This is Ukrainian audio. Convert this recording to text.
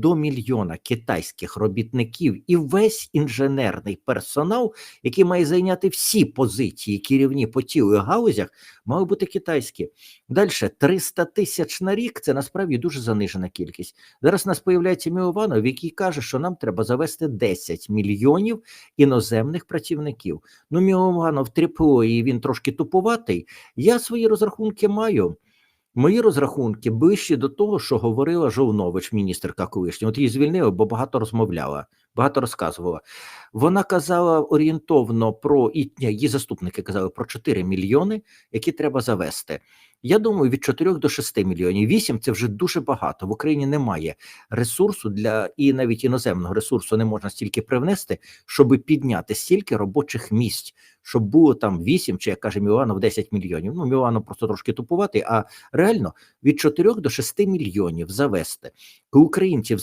до мільйона китайських робітників і весь інженерний персонал, який має зайняти всі позиції керівні по тілу гаузях, має бути китайські. Далі 300 тисяч на рік це насправді дуже занижена кількість. Зараз у нас появляється Міованов, який каже, що нам треба завести 10 мільйонів іноземних працівників. Ну, Міованов тріпло, і він трошки туповатий. Я свої розрахунки маю. Мої розрахунки ближчі до того, що говорила Жовнович, міністерка колишня. От її звільнили, бо багато розмовляла, багато розказувала. Вона казала орієнтовно про і її заступники казали про 4 мільйони, які треба завести. Я думаю, від 4 до 6 мільйонів. 8 – це вже дуже багато. В Україні немає ресурсу для і навіть іноземного ресурсу не можна стільки привнести, щоб підняти стільки робочих місць, щоб було там 8, чи як каже Міланов, 10 мільйонів. Ну, Міланов просто трошки тупуватий, а реально від 4 до 6 мільйонів завести. Українців